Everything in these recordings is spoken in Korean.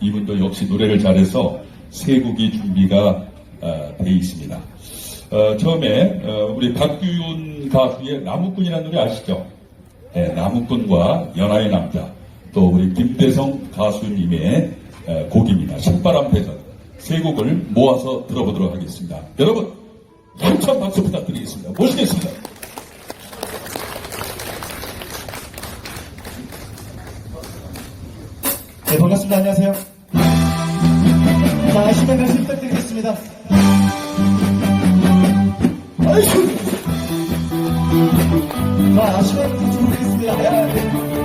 이분도 역시 노래를 잘해서 세 곡이 준비가 어, 돼 있습니다. 어, 처음에 어, 우리 박규윤 가수의 나무꾼이라는 노래 아시죠? 네, 나무꾼과 연하의 남자 또 우리 김대성 가수님의 어, 곡입니다. 신바람 대전 세 곡을 모아서 들어보도록 하겠습니다. 여러분 힘찬 박수 부탁드리겠습니다. 모시겠습니다. 네, 반갑습니다. 안녕하세요. 자, 아시면 말씀 부탁드리겠습니다. 아이고. 자, 아시면 부탁드리겠습니다.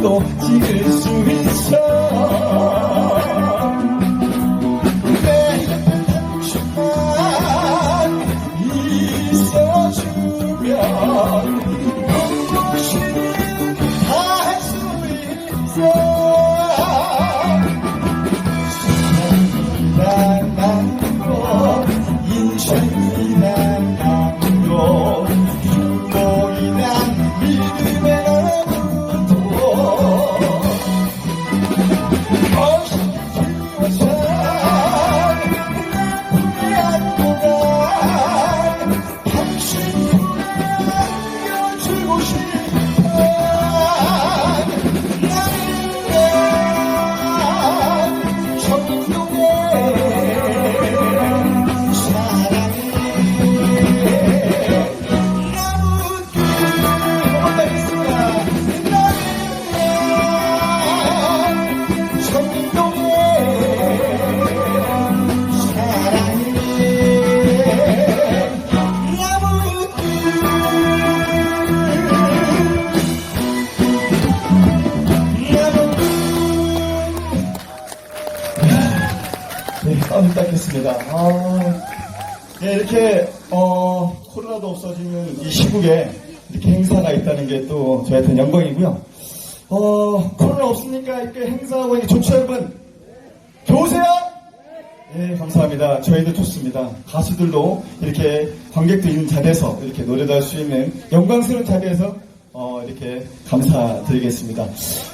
천번 땀 닦겠습니다. 아, 네, 이렇게, 어, 코로나도 없어지는 이 시국에 이렇게 행사가 있다는 게 또 저희한테는 영광이고요. 어, 코로나 없으니까 이렇게 행사하고 있는 좋죠, 여러분? 좋으세요? 네, 감사합니다. 저희도 좋습니다. 가수들도 이렇게 관객도 있는 자리에서 이렇게 노래도 할 수 있는 영광스러운 자리에서 어, 이렇게 감사드리겠습니다.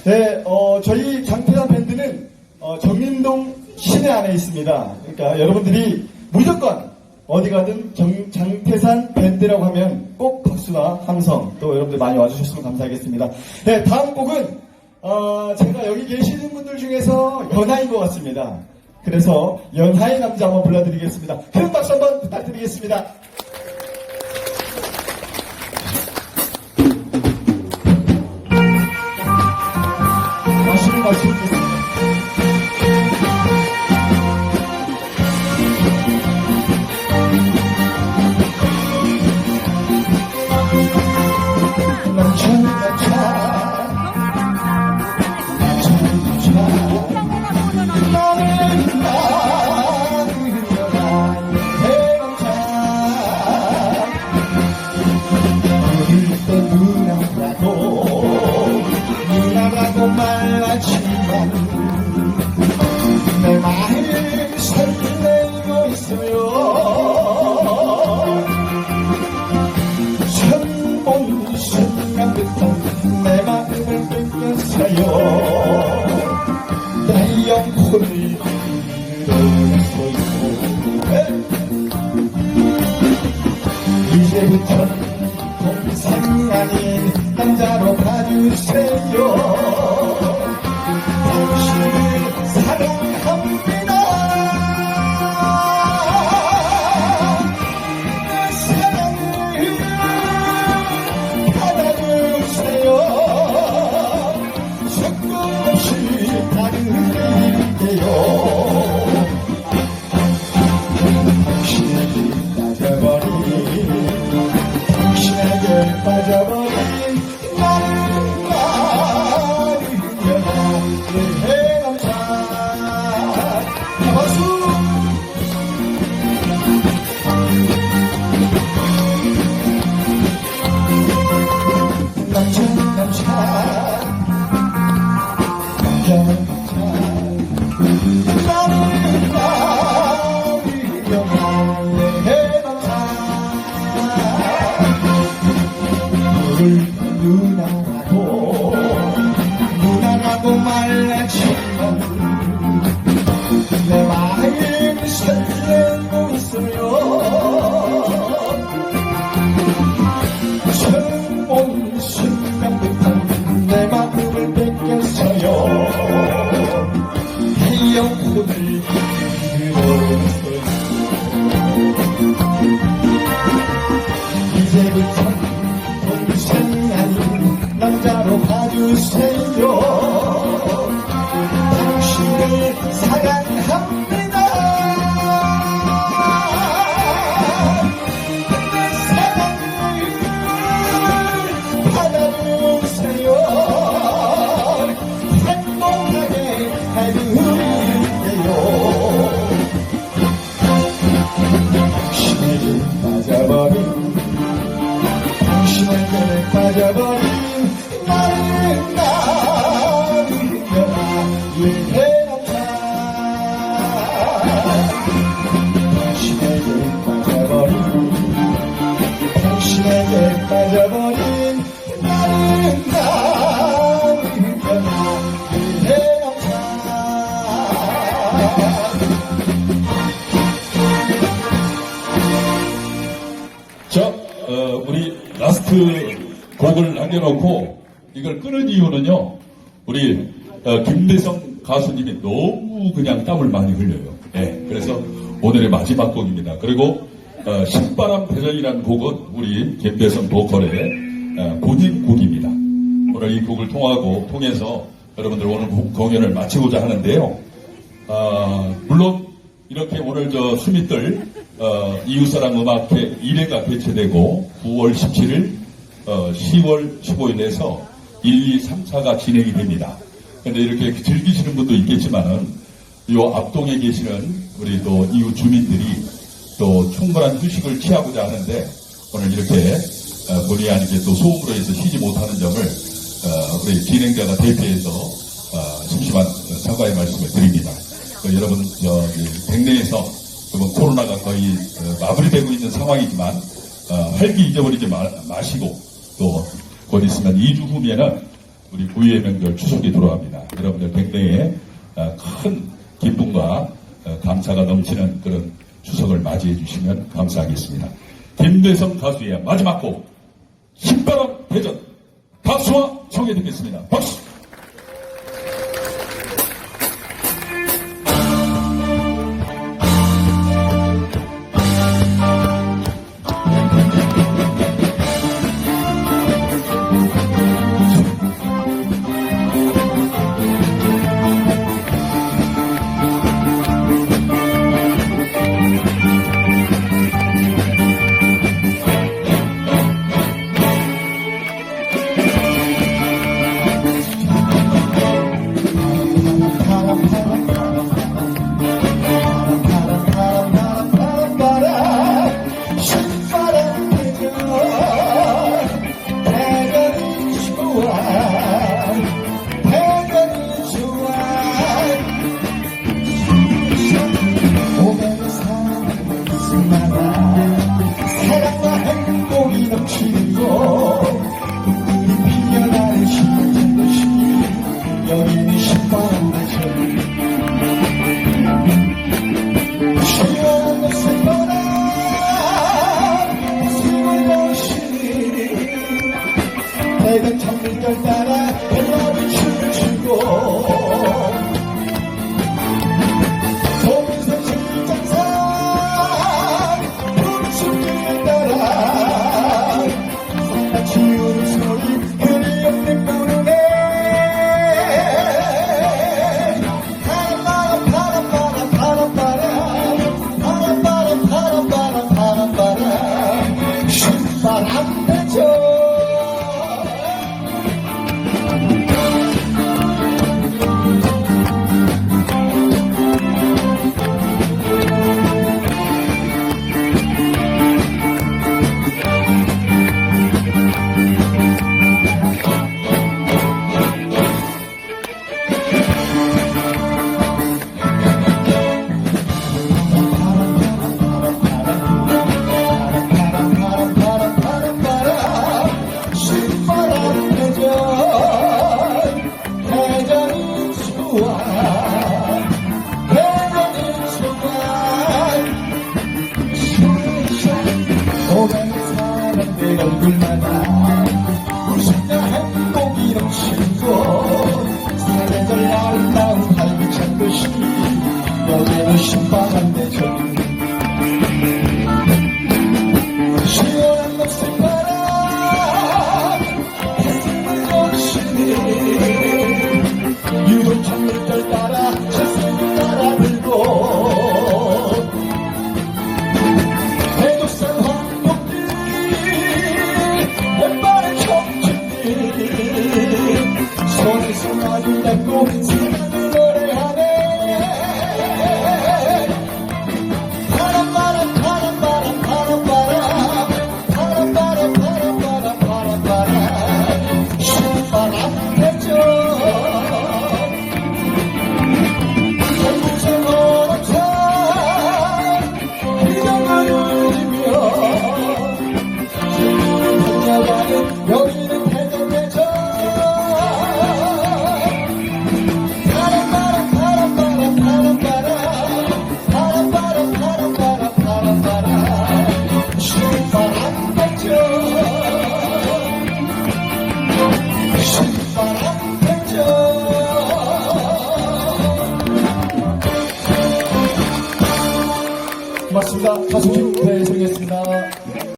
네, 어, 저희 장태산 밴드는 어, 정림동 시내 안에 있습니다. 그러니까 여러분들이 무조건 어디 가든 정- 장태산 밴드라고 하면 꼭 박수와 함성 또 여러분들 많이 와주셨으면 감사하겠습니다. 네, 다음 곡은 어, 제가 여기 계시는 분들 중에서 연하인 것 같습니다. 그래서 연하의 남자 한번 불러드리겠습니다. 큰 박수 한번 부탁드리겠습니다. 너를 남겨놓고 이걸 끊은 이유는요, 우리 어, 김대성 가수님이 너무 그냥 땀을 많이 흘려요. 예, 그래서 오늘의 마지막 곡입니다. 그리고 어, 신바람 대전이라는 곡은 우리 김대성 보컬의 어, 본인 곡입니다. 오늘 이 곡을 통하고 통해서 여러분들 오늘 공- 공연을 마치고자 하는데요. 아, 물론 이렇게 오늘 저 수미들 어, 이웃사랑 음악회 1회가 개최되고 9월 17일, 어, 10월 15일에서 1, 2, 3, 4가 진행이 됩니다. 근데 이렇게 즐기시는 분도 있겠지만은 요 앞동에 계시는 우리 또 이웃 주민들이 또 충분한 휴식을 취하고자 하는데 오늘 이렇게 어, 본의 아니게 또 소음으로 해서 쉬지 못하는 점을 어, 우리 진행자가 대표해서 어, 심심한 어, 사과의 말씀을 드립니다. 그 여러분 저기 백내에서 지금 코로나가 거의 어, 마무리되고 있는 상황이지만 어, 활기 잊어버리지 마, 마시고 또 곧 있으면 2주 후면은 우리 구유의 명절 추석이 돌아갑니다. 여러분들 백내에 어, 큰 기쁨과 어, 감사가 넘치는 그런 추석을 맞이해 주시면 감사하겠습니다. 김대성 가수의 마지막 곡 신바람 대전 박수와 청해 듣겠습니다. 박수! Música